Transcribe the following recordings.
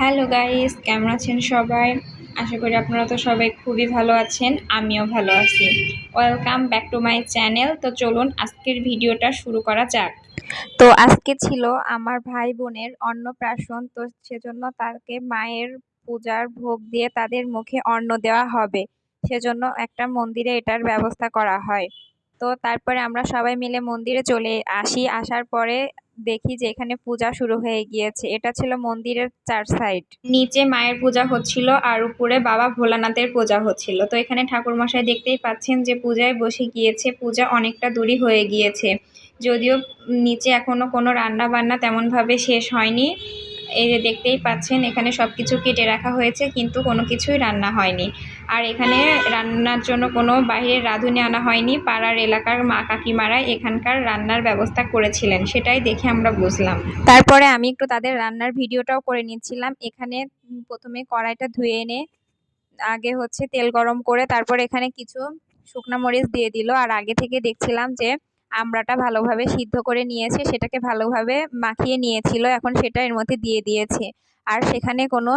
Hello guys কেমন আছেন সবাই? আশা করি আপনারা তো সবাই খুবই ভালো আছেন, আমিও ভালো আছি। Welcome back to my channel তো চলুন, আজকের ভিডিওটা শুরু করা যাক। তো আজকে ছিল আমার ভাই বোনের অন্নপ্রাশন, তো সেজন্য তাকে মায়ের পূজার ভোগ দিয়ে তাদের মুখে অন্ন দেওয়া হবে। সেজন্য একটা মন্দিরে এটার ব্যবস্থা করা হয়। তো তারপরে আমরা সবাই মিলে মন্দিরে চলে আসি। আসার পরে দেখি যে এখানে পূজা শুরু হয়ে গিয়েছে। এটা ছিল মন্দিরের চার সাইড। নিচে মায়ের পূজা হচ্ছিল আর উপরে বাবা ভোলানাথের পূজা হচ্ছিল। তো এখানে ঠাকুরমশাই দেখতেই পাচ্ছেন যে পূজায় বসে গিয়েছে। পূজা অনেকটা দূরই হয়ে গিয়েছে। যদিও নিচে এখনও কোনো রান্না বান্না তেমনভাবে শেষ হয়নি। এই যে দেখতেই পাচ্ছেন, এখানে সব কিছু কেটে রাখা হয়েছে, কিন্তু কোনো কিছুই রান্না হয়নি। আর এখানে রান্নার জন্য কোনো বাইরের রাঁধুনি আনা হয়নি, পাড়ার এলাকার মা কাকিমারা এখানকার রান্নার ব্যবস্থা করেছিলেন, সেটাই দেখে আমরা বুঝলাম। তারপরে আমি একটু তাদের রান্নার ভিডিওটাও করে নিচ্ছিলাম, এখানে প্রথমে কড়াইটা ধুয়ে এনে, আগে হচ্ছে তেল গরম করে তারপর এখানে কিছু শুকনা মরিচ দিয়ে দিল, আর আগে থেকে দেখছিলাম যে আমড়াটা ভালোভাবে সিদ্ধ করে নিয়েছে, সেটাকে ভালোভাবে মাখিয়ে নিয়েছিল, এখন সেটা এর মধ্যে দিয়ে দিয়েছে। আর সেখানে কোনো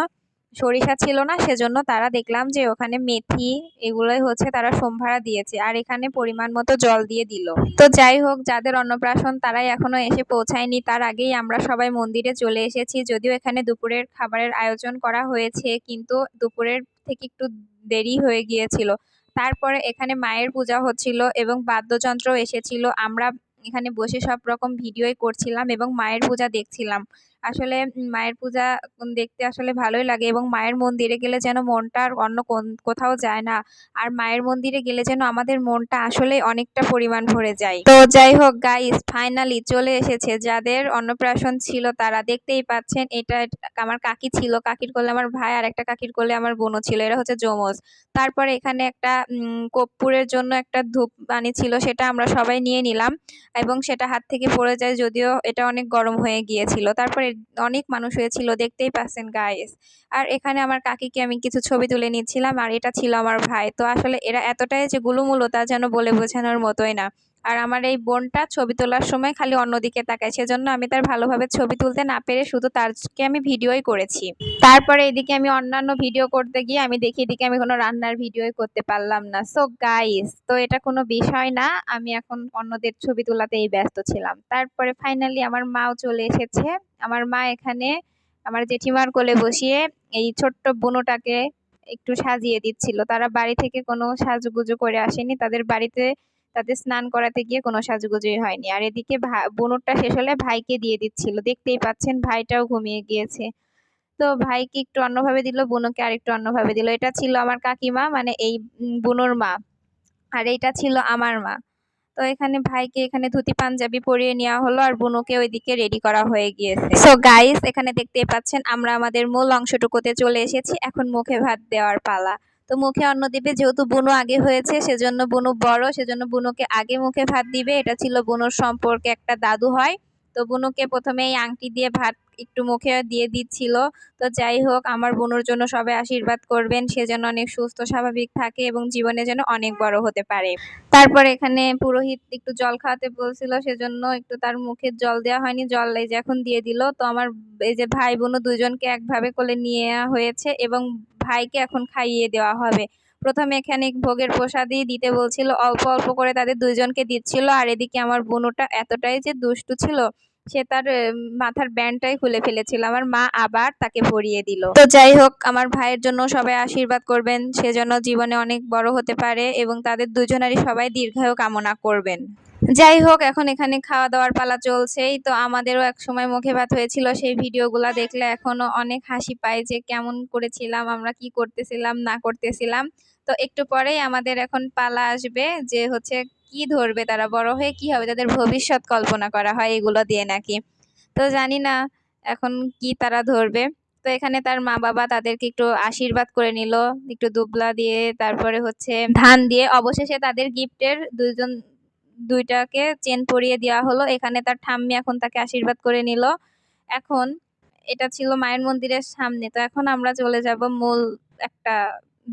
সরিষা ছিল না, সেজন্য তারা দেখলাম যে ওখানে মেথি এগুলোই হচ্ছে তারা সোমভাড়া দিয়েছে, আর এখানে পরিমাণ মতো জল দিয়ে দিল। তো যাই হোক, যাদের অন্নপ্রাশন তারাই এখনও এসে পৌঁছায়নি, তার আগেই আমরা সবাই মন্দিরে চলে এসেছি। যদিও এখানে দুপুরের খাবারের আয়োজন করা হয়েছে, কিন্তু দুপুরের থেকে একটু দেরি হয়ে গিয়েছিল। তারপরে এখানে মায়ের পূজা হচ্ছিল এবং বাদ্যযন্ত্র এসেছিল। আমরা এখানে বসে সব রকম ভিডিওই করছিলাম এবং মায়ের পূজা দেখছিলাম। আসলে মায়ের পূজা দেখতে আসলে ভালোই লাগে এবং মায়ের মন্দিরে গেলে যেন মনটা আর অন্য কোথাও যায় না। আর মায়ের মন্দিরে গেলে যেন আমাদের মনটা আসলে অনেকটা পরিমাণ ভরে যায়। তো যাই হোক গাইস ফাইনালি চলে এসেছে। যাদের অন্নপ্রাশন ছিল তারা দেখতেই পাচ্ছেন এটা আমার কাকি ছিল। কাকির কোলে আমার ভাই আর একটা কাকির কোলে আমার বোনও ছিল। এরা হচ্ছে যমজ। তারপরে এখানে একটা কর্পূরের জন্য একটা ধূপ পানি ছিল সেটা আমরা সবাই নিয়ে নিলাম এবং সেটা হাত থেকে পড়ে যায়, যদিও এটা অনেক গরম হয়ে গিয়েছিল। তারপরে অনেক মানুষ হয়েছিল, দেখতেই পাচ্ছেন গাইস আর এখানে আমার কাকিকে আমি কিছু ছবি তুলে নিচ্ছিলাম, আর এটা ছিল আমার ভাই। তো আসলে এরা এতটাই যে গুলুমুলো তা যেন বলে বোঝানোর মতোই না। আর আমার এই বোনটা ছবি তোলার সময় খালি অন্যদিকে তাকায়। সেজন্য আমি তার ভালোভাবে ছবি তুলতে না পেরে শুধু তারকে আমি ভিডিওই করেছি। তারপরে এদিকে আমি অন্যান্য ভিডিও করতে গিয়ে আমি দেখি এদিকে আমি কোনো রান্নার ভিডিওই করতে পারলাম না। সো গাইস তো এটা কোনো বিষয় না। আমি এখন অন্যদের ছবি তোলাতেই ব্যস্ত ছিলাম। তারপরে ফাইনালি আমার মাও চলে এসেছে। আমার মা এখানে আমার জেঠিমার কোলে বসিয়ে এই ছোট্ট বুনোটাকে একটু সাজিয়ে দিচ্ছিল। তারা বাড়ি থেকে কোনো সাজুগুজু করে আসেনি। তাদের বাড়িতে তাদের স্নান করাতে গিয়ে কোনো সাজুগুজুই হয়নি। আর এদিকে বুনোরটা শেষ হলে ভাইকে দিয়ে দিচ্ছিল। দেখতেই পাচ্ছেন ভাইটাও ঘুমিয়ে গিয়েছে। তো ভাইকে একটু অন্যভাবে দিল, বুনোকে আরেকটু অন্যভাবে দিল। এটা ছিল আমার কাকিমা মানে এই বুনোর মা। আর এইটা ছিল আমার মা। তো এখানে ভাইকে এখানে ধুতি, পাঞ্জাবি পরিয়ে নেওয়া হলো আর বুনুকে ওইদিকে রেডি করা হয়ে গিয়েছে। সো গাইস এখানে দেখতেই পাচ্ছেন আমরা আমাদের মূল অংশটুকুতে চলে এসেছি। এখন মুখে ভাত দেওয়ার পালা। তো মুখে অন্ন দিবে, যেহেতু বুনু আগে হয়েছে, সেজন্য বুনু বড়, সেজন্য বুনুকে আগে মুখে ভাত দিবে। এটা ছিল বুনুর সম্পর্কে একটা দাদু হয়। তো বুনুকে প্রথমে এই আংটি দিয়ে ভাত একটু মুখে দিয়ে দিচ্ছিল। তো যাই হোক, আমার বোনের জন্য সবাই আশীর্বাদ করবেন। সে যেন অনেক সুস্থ, স্বাভাবিক থাকে এবং জীবনে যেন অনেক বড় হতে পারে। তারপর এখানে পুরোহিত একটু জল খাওয়াতে বলছিল, সেজন্য একটু তার মুখে জল দেওয়া হয়নি। জল এই যে এখন দিয়ে দিল। তো আমার এই যে ভাই বোনও দুজনকে একভাবে কোলে নিয়ে হয়েছে এবং ভাইকে এখন খাইয়ে দেওয়া হবে। প্রথমে এখানে ভোগের প্রসাদই দিতে বলছিল, অল্প অল্প করে তাদের দুজনকে দিচ্ছিল, আর এদিকে আমার বোনটা এতটাই যে দুষ্টু ছিল সে তার মাথার ব্যান্ডটাই খুলে ফেলেছিল। আমার মা আবার তাকে পরিয়ে দিল। তো যাই হোক, আমার ভাইয়ের জন্য সবাই আশীর্বাদ করবেন। সে যেন জীবনে অনেক বড় হতে পারে এবং তাদের দুজনারই সবাই দীর্ঘায়ু কামনা করবেন। যাই হোক, এখন এখানে খাওয়া দাওয়ার পালা চলছেই তো আমাদেরও এক সময় মুখে ভাত হয়েছিল। সেই ভিডিওগুলা দেখলে এখনও অনেক হাসি পায় যে, কেমন করেছিলাম, আমরা কি করতেছিলাম, না করতেছিলাম। তো একটু পরেই আমাদের এখন পালা আসবে যে হচ্ছে কি ধরবে তারা, বড় হয়ে কি হবে, তাদের ভবিষ্যৎ কল্পনা করা হয় এগুলো দিয়ে নাকি। তো জানি না এখন কি তারা ধরবে। তো এখানে তার মা বাবা তাদেরকে একটু আশীর্বাদ করে নিল, একটু দুবলা দিয়ে, তারপরে হচ্ছে ধান দিয়ে। অবশেষে তাদের গিফটের দুজন দুইটাকে চেন পরিয়ে দেওয়া হলো। এখানে তার ঠাম্মি এখন তাকে আশীর্বাদ করে নিল। এখন এটা ছিল মায়ের মন্দিরের সামনে। তো এখন আমরা চলে যাব মূল একটা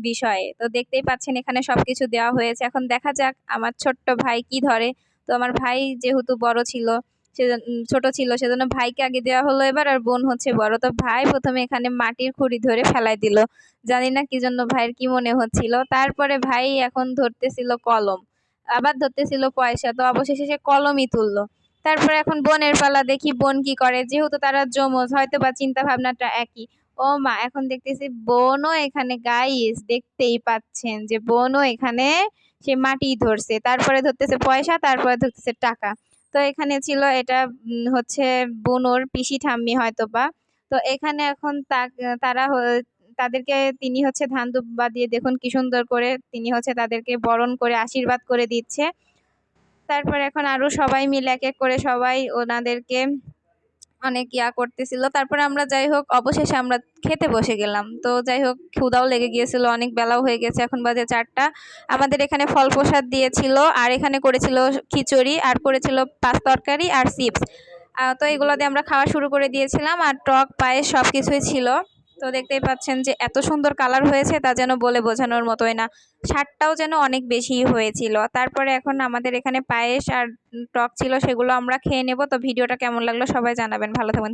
বিষয়ে। তো দেখতেই পাচ্ছেন এখানে সব কিছু দেওয়া হয়েছে। এখন দেখা যাক আমার ছোট্ট ভাই কি ধরে। তো আমার ভাই যেহেতু বড় ছিল সে ছোট ছিল, সেজন্য ভাইকে আগে দেওয়া হলো এবার, আর বোন হচ্ছে বড়। তো ভাই প্রথমে এখানে মাটির খুঁড়ি ধরে ফেলাই দিল। জানি না কি জন্য ভাইয়ের কি মনে হচ্ছিল। তারপরে ভাই এখন ধরতেছিল কলম, আবার ধরতেছিল পয়সা। তো অবশেষে সে কলমই তুললো। তারপরে এখন বোনের পালা দেখি বোন কি করে। যেহেতু তারা জমজ হয়তো বা চিন্তা ভাবনাটা একই। ও মা, এখন দেখতেছি বোনও এখানে গাইস দেখতেই পাচ্ছেন যে বোনও এখানে, সে মাটি ধরছে। তারপরে ধরতেছে পয়সা, তারপরে ধরতেছে টাকা। তো এখানে ছিল এটা হচ্ছে বোনোর পিসি ঠাম্মি হয়তো বা তো এখানে এখন তারা তাদেরকে তিনি হচ্ছে ধান দুব্বা দিয়ে দেখুন কি সুন্দর করে তিনি হচ্ছে তাদেরকে বরণ করে, আশীর্বাদ করে দিচ্ছে। তারপর এখন আরও সবাই মিলে এক এক করে সবাই ওনাদেরকে অনেক ইয়া করতেছিল। তারপরে আমরা যাই হোক, অবশেষে আমরা খেতে বসে গেলাম। তো যাই হোক ক্ষুদাও লেগে গিয়েছিল, অনেক বেলাও হয়ে গেছে। এখন বাজে চারটা। আমাদের এখানে ফল প্রসাদ দিয়েছিল, আর এখানে করেছিল খিচুড়ি, আর করেছিল পাঁচ তরকারি আর চিপস। তো এগুলো দিয়ে আমরা খাওয়া শুরু করে দিয়েছিলাম, আর টক, পায়েস সব কিছুই ছিল। তো দেখতেই পাচ্ছেন যে এত সুন্দর কালার হয়েছে তা যেন বলে বোঝানোর মতোই না। শার্টটাও যেন অনেক বেশি হয়েছিল। তারপরে এখন আমাদের এখানে পায়েস আর টক ছিল সেগুলো আমরা খেয়ে নেব। তো ভিডিওটা কেমন লাগল সবাই জানাবেন। ভালো থাকবেন।